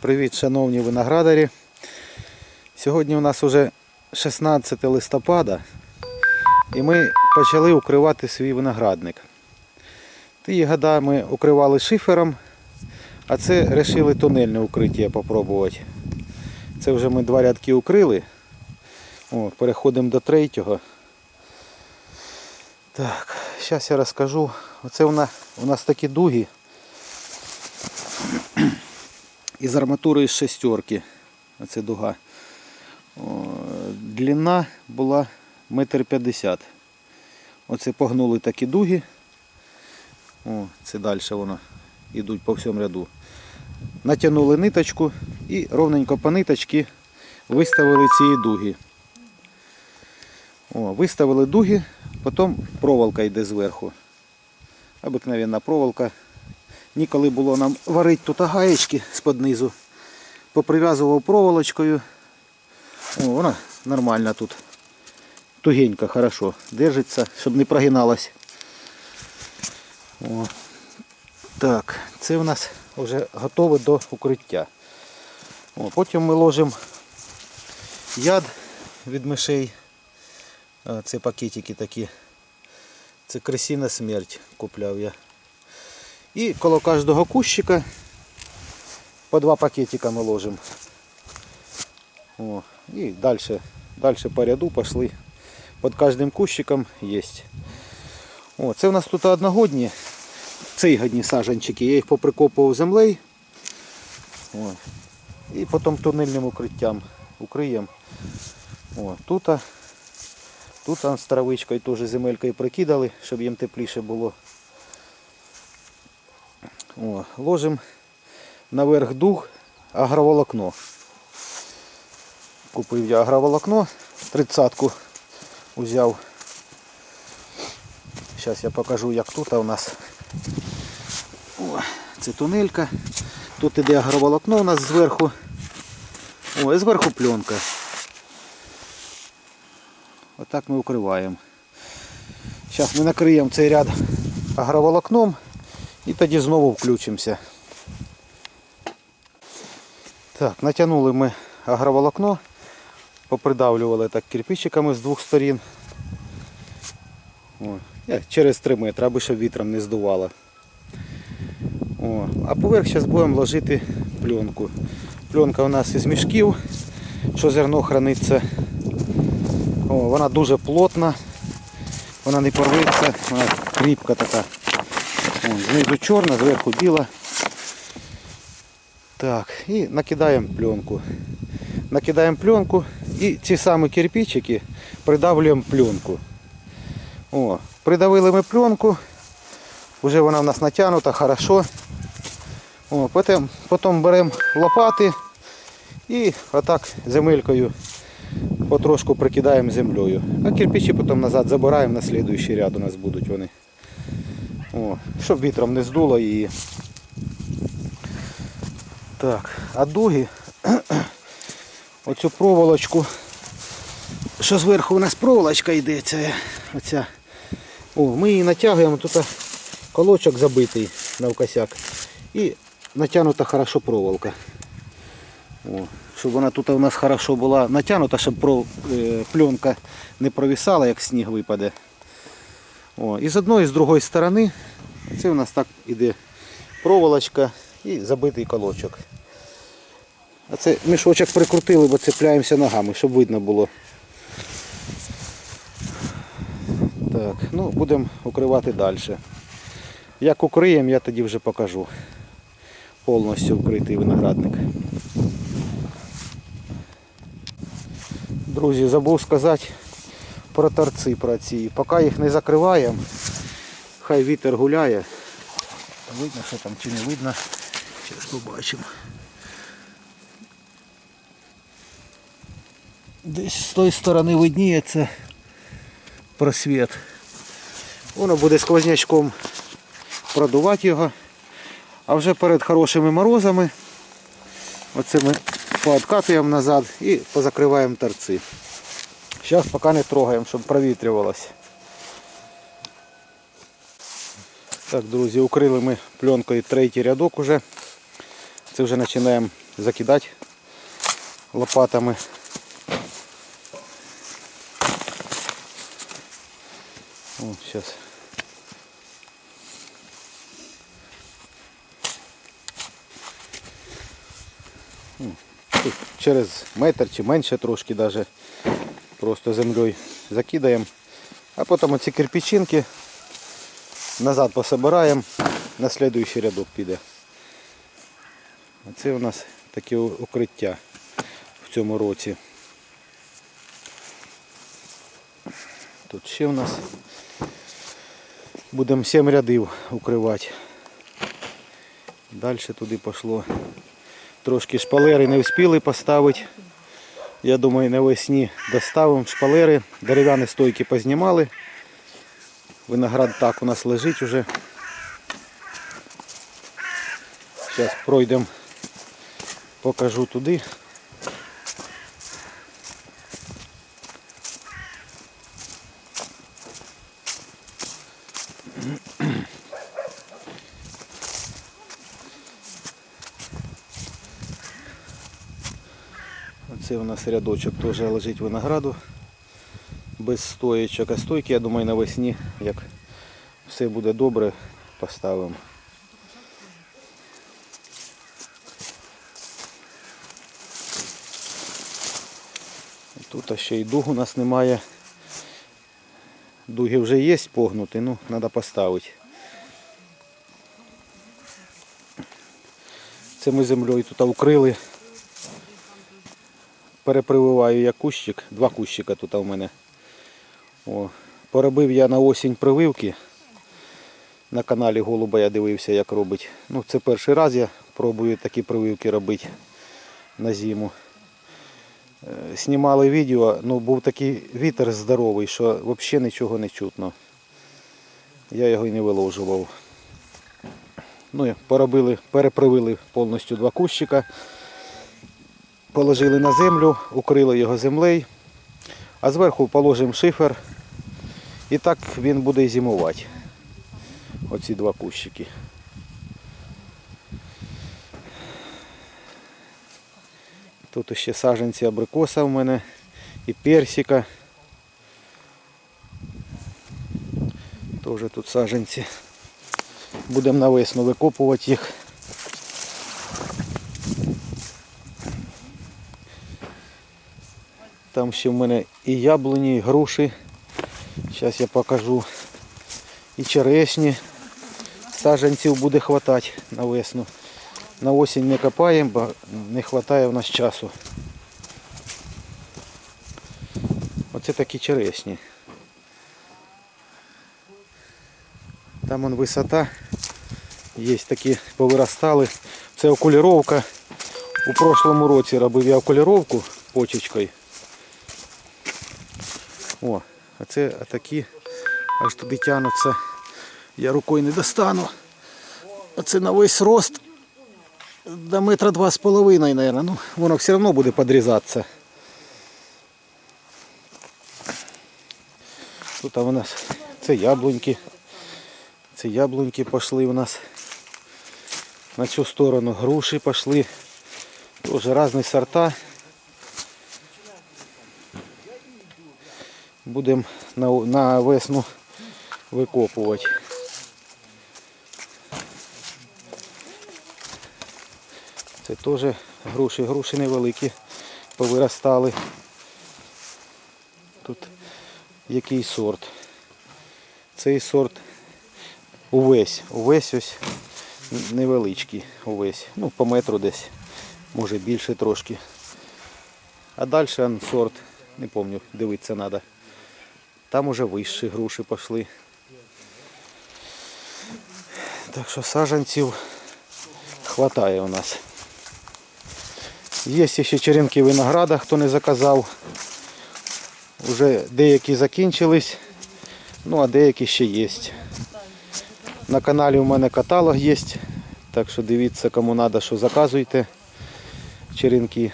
Привіт, шановні виноградарі. Сьогодні у нас вже 16 листопада і ми почали укривати свій виноградник. Ті года ми укривали шифером, а це вирішили тунельне укриття попробувати. Це вже ми два рядки укрили. О, переходимо до третього. Так, зараз я розкажу. Оце у нас, у нас такі дуги із арматури з шестерки. Оце дуга. Длина була метр п'ятдесят. Оце погнули такі дуги. О, це далі воно йдуть по всьому ряду. Натягнули ниточку і ровненько по ниточці виставили ці дуги. О, виставили дуги, потім проволока йде зверху. Обикновенна проволока. Ніколи було нам варити тут гаєчки з-під низу. Поприв'язував проволочкою. О, вона нормальна тут. Тугенько, хорошо. Держиться, щоб не прогиналась. О. Так, це у нас вже готове до укриття. О, потім ми ложимо яд від мишей. Це пакетики такі. Це крисіна смерть купляв я. І коло кожного кущика по два пакетика ми ложимо. О, і далі, далі по ряду пішли. Під кожним кущиком є. О, це у нас тут одногодні. Ці годні саджанчики. Я їх поприкопував землею. О, і потім тунельним укриттям укриємо. Тут, тут з травичкою теж земелькою прикидали, щоб їм тепліше було. О, ложимо наверх дуг агроволокно. Купив я агроволокно, тридцатку взяв. Зараз я покажу, як тут у нас. О, це тунелька. Тут іде агроволокно у нас зверху. О, і зверху пленка. Отак ми укриваємо. Зараз ми накриємо цей ряд агроволокном і тоді знову включимося. Так, натягнули ми агроволокно, попридавлювали так кирпичиками з двох сторін. О, через 3 метри, аби щоб вітром не здувало. О, а поверх зараз будемо ложити пленку. Пленка у нас із мішків, що зерно храниться. О, вона дуже плотна, вона не порветься, вона кріпка така. О, знизу чорна, зверху біла. Так, і накидаємо пленку. Накидаємо пленку і ці самі кирпичики придавлюємо пленку. О, придавили ми пленку, вже вона в нас натягнута, хорошо. О, потім, потім беремо лопати і отак земелькою потрошку прикидаємо землею. А кирпичі потім назад забираємо на слідуючий ряд у нас будуть вони. О, щоб вітром не здуло її. Так, а дуги оцю проволочку, що зверху у нас проволочка йде, ця, оця. О, ми її натягуємо, тут колочок забитий навкосяк. І натягнута хорошо проволока. О, щоб вона тут у нас хорошо була натягнута, щоб е, пленка не провисала, як сніг випаде. О, і з одної і з другої сторони це у нас так іде проволочка і забитий колочок. А це мішочок прикрутили, бо цепляємося ногами, щоб видно було. Так, ну будемо укривати далі. Як укриємо, я тоді вже покажу. Повністю вкритий виноградник. Друзі, забув сказати про торці про ці. Поки їх не закриваємо, хай вітер гуляє. Видно, що там чи не видно. Зараз побачимо. Десь з тої сторони видніється просвіт. Воно буде сквознячком продувати його. А вже перед хорошими морозами оце ми пооткатуємо назад і позакриваємо торці. Зараз поки не трогаємо, щоб провітрювалося. Так, друзі, укрили ми пленкою третій рядок уже. Це вже починаємо закидати лопатами. О, зараз. Через метр чи менше трошки даже просто землею закидаємо. А потім оці кирпичинки назад пособираємо, на слідуючий рядок піде. А це у нас таке укриття в цьому році. Тут ще у нас будемо 7 рядів укривати. Далі туди пішло. Трошки шпалери не встигли поставити. Я думаю, навесні доставимо шпалери. Дерев'яні стойки познімали. Виноград так у нас лежить уже. Зараз пройдемо, покажу туди. Оце у нас рядочок теж лежить винограду без стоєчок. А стойки, я думаю, навесні, як все буде добре, поставимо. Тут ще й дуг у нас немає. Дуги вже є погнуті, ну, треба поставити. Це ми землею тут укрили. Перепрививаю я кущик, два кущика тут у мене. О, поробив я на осінь прививки. На каналі Голуба я дивився, як робить. Ну, це перший раз я пробую такі прививки робити на зиму. Е, Знімали відео, ну був такий вітер здоровий, що взагалі нічого не чутно. Я його і не виложував. Ну, поробили, перепривили повністю два кущика. Положили на землю, укрили його землею, а зверху положимо шифер. І так він буде зимувати. Оці два кущики. Тут ще саджанці абрикоса в мене і персика. Теж тут саджанці. Будемо на весну викопувати їх. Там ще в мене і яблуні, і груші. Зараз я покажу. І черешні. Саджанців буде хватати на весну. На осінь не копаємо, бо не вистачає в нас часу. Оце такі черешні. Там он висота. Є такі повиростали. Це окуліровка. У прошлому році робив я окуліровку почечкою. О, а це такі аж туди тянуться. Я рукою не достану. Оце на весь рост до метра два з половиною, мабуть. Ну, воно все одно буде підрізатися. Тут у нас це яблуньки. Це яблуньки пішли у нас. На цю сторону груші пішли. Тоже різні сорта. Будемо на, на весну викопувати. Це теж груші, груші невеликі, повиростали. Тут який сорт. Цей сорт увесь, увесь ось невеличкий, увесь. Ну, по метру десь, може більше трошки. А далі сорт, не пам'ятаю, дивитися треба. Там уже вищі груші пішли. Так що саджанців хватає у нас. Є ще черенки винограда, хто не заказав. Уже деякі закінчились, ну а деякі ще є. На каналі у мене каталог є, так що дивіться, кому треба, що заказуйте черенки.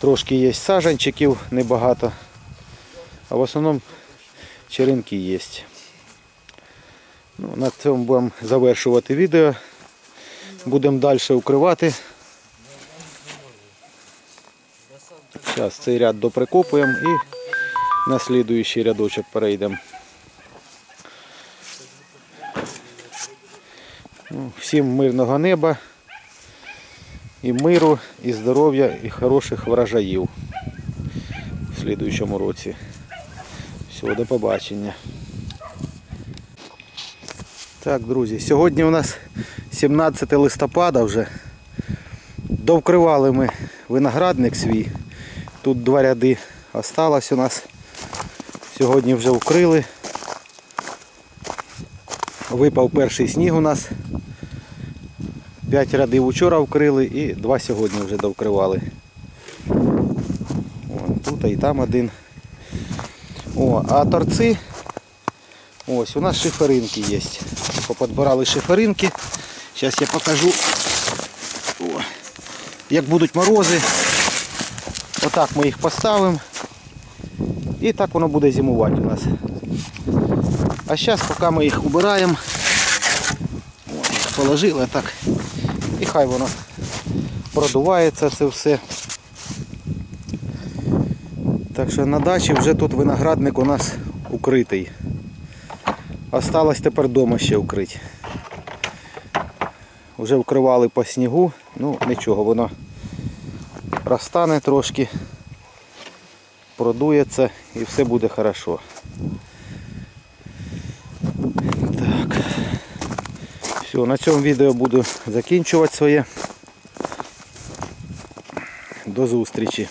Трошки є саджанчиків, небагато. А в основному черенки є. Ну, на цьому будемо завершувати відео. Будемо далі укривати Зараз цей ряд доприкопуємо і на слідуючий рядочок перейдемо. Ну, всім мирного неба, і миру, і здоров'я, і хороших врожаїв в слідуючому році. Всього до побачення. Так, друзі, сьогодні у нас 17 листопада вже. Довкривали ми виноградник свій. Тут два ряди осталось у нас. Сьогодні вже вкрили. Випав перший сніг у нас. П'ять рядів вчора вкрили і два сьогодні вже довкривали. Вон, тут і там один. О, а торці. Ось, у нас шиферинки є. Поподбирали шиферинки. Зараз я покажу. О, як будуть морози. Отак ми їх поставимо. І так воно буде зимувати у нас. А зараз, поки ми їх убираємо, положили так. І хай воно продувається це все. Так що на дачі вже тут виноградник у нас укритий. Осталось тепер вдома ще укрити. Вже вкривали по снігу, ну нічого, воно розтане трошки, продується і все буде хорошо. Так. Все, на цьому відео буду закінчувати своє. До зустрічі.